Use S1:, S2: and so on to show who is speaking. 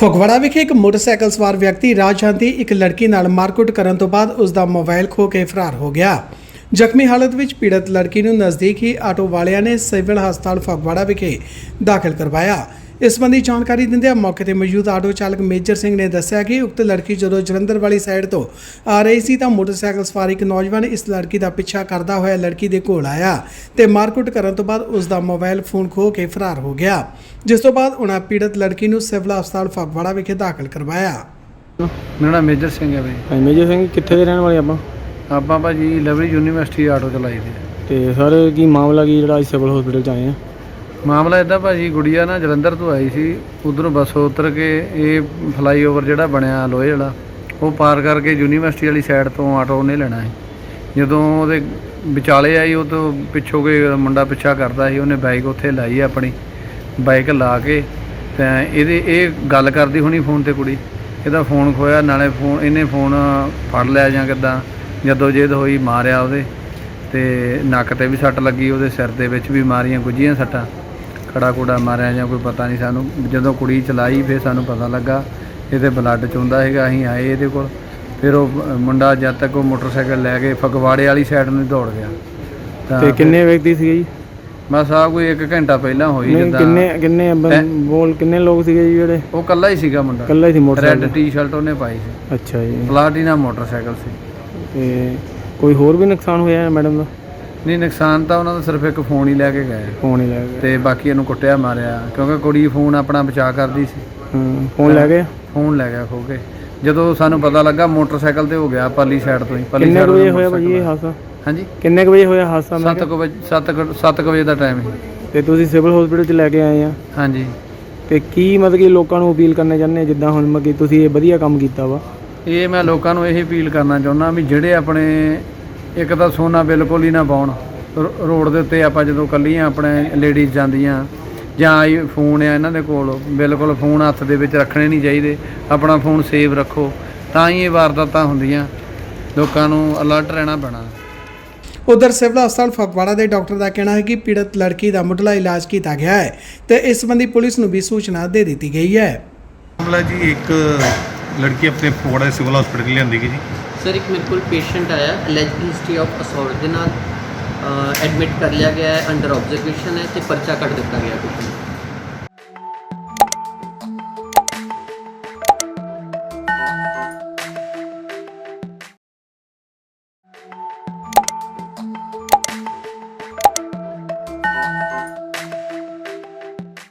S1: ਫਗਵਾੜਾ ਵਿਖੇ ਇੱਕ ਮੋਟਰਸਾਈਕਲ ਸਵਾਰ ਵਿਅਕਤੀ ਰਾਹ ਜਾਂਦੀ ਇੱਕ ਲੜਕੀ ਨਾਲ ਮਾਰਕੁੱਟ ਕਰਨ ਤੋਂ ਬਾਅਦ ਉਸ ਦਾ ਮੋਬਾਈਲ ਖੋ ਕੇ ਫਰਾਰ ਹੋ ਗਿਆ। ਜ਼ਖਮੀ ਹਾਲਤ ਵਿੱਚ ਪੀੜਤ ਲੜਕੀ ਨੂੰ ਨਜ਼ਦੀਕ ਹੀ ਆਟੋ ਵਾਲਿਆਂ ਨੇ ਸਿਵਲ ਹਸਪਤਾਲ ਫਗਵਾੜਾ ਵਿਖੇ ਦਾਖਲ ਕਰਵਾਇਆ। ਇਸ ਸੰਬੰਧੀ ਜਾਣਕਾਰੀ ਦਿੰਦਿਆਂ ਮੌਕੇ ਤੇ ਮੌਜੂਦ ਆਟੋ ਚਾਲਕ ਮੇਜਰ ਸਿੰਘ ਨੇ ਦੱਸਿਆ ਕਿ ਉਕਤ ਲੜਕੀ ਜਦੋਂ ਜਲੰਧਰ ਵਾਲੀ ਸਾਈਡ ਤੋਂ ਆ ਰਹੀ ਸੀ ਤਾਂ ਮੋਟਰਸਾਈਕਲ ਸਵਾਰ ਇੱਕ ਨੌਜਵਾਨ ਇਸ ਲੜਕੀ ਦਾ ਪਿੱਛਾ ਕਰਦਾ ਹੋਇਆ ਲੜਕੀ ਦੇ ਕੋਲ ਆਇਆ ਤੇ ਮਾਰਕੁੱਟ ਕਰਨ ਤੋਂ ਬਾਅਦ ਉਸ ਦਾ ਮੋਬਾਈਲ ਫੋਨ ਖੋ ਕੇ ਫਰਾਰ ਹੋ ਗਿਆ ਜਿਸ ਤੋਂ ਬਾਅਦ ਉਹਨਾਂ ਪੀੜਤ ਲੜਕੀ ਨੂੰ ਸਿਵਲ ਹਸਪਤਾਲ ਫਗਵਾੜਾ ਵਿਖੇ ਦਾਖਲ ਕਰਵਾਇਆ।
S2: ਮੇਰਾ ਨਾਮ ਮੇਜਰ ਸਿੰਘ ਹੈ ਬਈ।
S3: ਹਾਂਜੀ ਮੇਜਰ ਸਿੰਘ ਕਿੱਥੇ ਦੇ ਰਹਿਣ ਵਾਲੇ ਆਪਾਂ?
S2: ਆਪਾਂ ਭਾਜੀ ਲਵਲੀ ਯੂਨੀਵਰਸਿਟੀ ਆਟੋ ਚਲਾਈ ਦੇ।
S3: ਤੇ ਸਰ ਕੀ ਮਾਮਲਾ ਕੀ ਜਿਹੜਾ ਅੱਜ ਸਿਵਲ ਹਸਪੀਟਲ ਚ ਆਏ ਆ?
S2: ਮਾਮਲਾ ਇਦਾਂ ਭਾਜੀ, ਗੁੜੀਆ ਨਾ ਜਲੰਧਰ ਤੋਂ ਆਈ ਸੀ, ਉਧਰੋਂ ਬੱਸ ਉਤਰ ਕੇ ਇਹ ਫਲਾਈਓਵਰ ਜਿਹੜਾ ਬਣਿਆ ਲੋਹੇ ਵਾਲਾ, ਉਹ ਪਾਰ ਕਰਕੇ ਯੂਨੀਵਰਸਿਟੀ ਵਾਲੀ ਸਾਈਡ ਤੋਂ ਆਟੋ ਉਹਨੇ ਲੈਣਾ ਸੀ। ਜਦੋਂ ਉਹਦੇ ਵਿਚਾਲੇ ਆਈ, ਉਹ ਤੋਂ ਪਿੱਛੋਂ ਕੋਈ ਮੁੰਡਾ ਪਿੱਛਾ ਕਰਦਾ ਸੀ, ਉਹਨੇ ਬਾਈਕ ਉੱਥੇ ਲਾਈ ਆਪਣੀ ਬਾਈਕ ਲਾ ਕੇ, ਤਾਂ ਇਹਦੇ, ਇਹ ਗੱਲ ਕਰਦੀ ਹੋਣੀ ਫੋਨ ਤੇ ਕੁੜੀ, ਇਹਦਾ ਫੋਨ ਖੋਇਆ, ਨਾਲੇ ਫੋਨ, ਇਹਨੇ ਫੋਨ ਫੜ ਲਿਆ ਜਾਂ ਕਿੱਦਾਂ, ਜਦੋਂ ਜੇਦ ਹੋਈ ਮਾਰਿਆ ਉਹਦੇ, ਤੇ ਨੱਕ ਤੇ ਵੀ ਸੱਟ ਲੱਗੀ, ਉਹਦੇ ਸਿਰ ਦੇ ਵਿੱਚ ਵੀ ਮਾਰੀਆਂ ਗੁੱਜੀਆਂ ਸੱਟਾਂ। ਖੜਾ ਕੁੜਾ ਮਾਰਿਆ ਜਾਂ ਕੋਈ ਪਤਾ ਨਹੀਂ ਸਾਨੂੰ ਜਦੋਂ ਕੁੜੀ ਚਲਾਈ ਫਿਰ ਸਾਨੂੰ ਪਤਾ ਲੱਗਾ ਇਹਦੇ ਬਲੱਡ ਚੁੰਦਾ ਹੈਗਾ ਅਸੀਂ ਆਏ ਇਹਦੇ ਕੋਲ। ਫਿਰ ਉਹ ਮੁੰਡਾ ਜਦ ਤੱਕ ਉਹ ਮੋਟਰਸਾਈਕਲ ਲੈ ਕੇ ਫਗਵਾੜੇ ਵਾਲੀ ਸਾਈਡ ਨੂੰ ਦੌੜ ਗਿਆ। ਤਾਂ
S3: ਕਿੰਨੇ ਵਿਅਕਤੀ ਸੀਗੇ ਜੀ?
S2: ਬਸ ਆ ਕੋਈ 1 ਘੰਟਾ ਪਹਿਲਾਂ ਹੋਈ ਜਿੱਦਾਂ
S3: ਕਿੰਨੇ ਕਿੰਨੇ? ਬੋਲ ਕਿੰਨੇ ਲੋਕ ਸੀਗੇ ਜੀ ਜਿਹੜੇ?
S2: ਉਹ ਕੱਲਾ ਹੀ ਸੀਗਾ ਮੁੰਡਾ।
S3: ਇਕੱਲਾ ਹੀ ਸੀ
S2: ਰੈੱਡ
S3: ਮੋਟਰਸਾਈਕਲ
S2: ਟੀ-ਸ਼ਰਟ ਉਹਨੇ ਪਾਈ ਸੀ।
S3: ਅੱਛਾ ਜੀ।
S2: ਪਲਾਟੀਨਾ ਮੋਟਰਸਾਈਕਲ ਸੀ।
S3: ਤੇ ਕੋਈ ਹੋਰ ਵੀ ਨੁਕਸਾਨ ਹੋਇਆ ਮੈਡਮ ਦਾ?
S2: ਨਹੀਂ ਨੁਕਸਾਨ ਤਾਂ ਉਹਨਾਂ ਦਾ ਸਿਰਫ ਇੱਕ ਫੋਨ ਹੀ ਲੈ ਕੇ ਗਏ।
S3: ਫੋਨ ਹੀ ਲੈ ਗਏ।
S2: ਤੇ ਬਾਕੀ ਇਹਨੂੰ ਕੁੱਟਿਆ ਮਾਰਿਆ ਕਿਉਂਕਿ ਕੁੜੀ ਫੋਨ ਆਪਣਾ ਬਚਾ ਕਰਦੀ ਸੀ।
S3: ਹਾਂ ਫੋਨ ਲੈ ਗਏ?
S2: ਫੋਨ ਲੈ ਗਿਆ ਖੋ ਕੇ। ਜਦੋਂ ਸਾਨੂੰ ਪਤਾ ਲੱਗਾ ਮੋਟਰਸਾਈਕਲ ਤੇ ਹੋ ਗਿਆ ਪਰਲੀ ਸਾਈਡ ਤੋਂ ਹੀ ਪਰਲੀ
S3: ਕਿੰਨੇ ਵਜੇ ਹੋਇਆ ਭਾਜੀ ਇਹ ਹਾਦਸਾ?
S2: ਹਾਂਜੀ?
S3: ਕਿੰਨੇ ਕੁ ਵਜੇ ਹੋਇਆ ਹਾਦਸਾ? ਮੈਂ
S2: 7 ਵਜੇ 7 7 ਵਜੇ ਦਾ ਟਾਈਮ ਹੈ
S3: ਕਿਹਾ? ਤੇ ਤੁਸੀਂ ਸਿਵਲ ਹਸਪੀਟਲ ਚ ਲੈ ਕੇ ਆਏ ਆ?
S2: ਹਾਂਜੀ।
S3: ਤੇ ਕੀ ਮਤਲਬ ਕਿ ਲੋਕਾਂ ਨੂੰ ਅਪੀਲ ਕਰਨਾ ਚਾਹੁੰਦੇ ਆ? ਜਿੱਦਾਂ ਹੁਣ ਮਤਲਬ ਕਿ ਤੁਸੀਂ ਇਹ ਵਧੀਆ ਕੰਮ ਕੀਤਾ ਵਾ।
S2: ਇਹ ਮੈਂ ਲੋਕਾਂ ਨੂੰ ਇਹ ਅਪੀਲ ਕਰਨਾ ਚਾਹੁੰਦਾ ਵੀ ਜਿਹੜੇ ਆਪਣੇ ਇੱਕ ਤਾਂ ਸੋਨਾ ਬਿਲਕੁਲ ਹੀ ਨਾ ਪਾਉਣ। ਰੋ- ਰੋਡ ਦੇ ਉੱਤੇ ਆਪਾਂ ਜਦੋਂ ਕੱਲੀਆਂ ਆਪਣੇ ਲੇਡੀਜ਼ ਜਾਂਦੀਆਂ ਜਾਂ ਆਈ ਫੋਨ ਆ ਇਹਨਾਂ ਦੇ ਕੋਲ ਬਿਲਕੁਲ ਫੋਨ ਹੱਥ ਦੇ ਵਿੱਚ ਰੱਖਣੇ ਨਹੀਂ ਚਾਹੀਦੇ। ਆਪਣਾ ਫੋਨ ਸੇਵ ਰੱਖੋ। ਤਾਂ ਹੀ ਇਹ ਵਾਰਦਾਤਾਂ ਹੁੰਦੀਆਂ। ਲੋਕਾਂ ਨੂੰ ਅਲਰਟ ਰਹਿਣਾ ਪੈਣਾ।
S1: ਉਧਰ ਸਿਵਲ ਹਸਪਤਾਲ ਫਗਵਾੜਾ ਦੇ ਡਾਕਟਰ ਦਾ ਕਹਿਣਾ ਹੈ ਕਿ ਪੀੜਤ ਲੜਕੀ ਦਾ ਮੁੱਢਲਾ ਇਲਾਜ ਕੀਤਾ ਗਿਆ ਹੈ ਤੇ ਇਸ ਸੰਬੰਧੀ ਪੁਲਿਸ ਨੂੰ ਵੀ ਸੂਚਨਾ ਦੇ ਦਿੱਤੀ ਗਈ ਹੈ।
S4: ਮਾਮਲਾ ਜੀ ਇੱਕ ਲੜਕੀ ਆਪਣੇ ਫਗਵਾੜਾ ਸਿਵਲ ਹਸਪੀਟਲ ਲਿਆਂਦੀ ਗਈ ਜੀ।
S5: ਸਰ, ਇੱਕ ਮੇਰੇ ਕੋਲ ਪੇਸ਼ੈਂਟ ਆਇਆ ਅਲੈਜਡ ਹਿਸਟਰੀ ਆਫ ਅਸੌਲਟ ਦੇ ਨਾਲ ਐਡਮਿਟ ਕਰ ਲਿਆ ਗਿਆ ਹੈ ਅੰਡਰ ਆਬਜ਼ਰਵੇਸ਼ਨ ਹੈ ਤੇ ਪਰਚਾ ਕੱਟ ਦਿੱਤਾ ਗਿਆ ਪੇਸ਼ੈਂਟ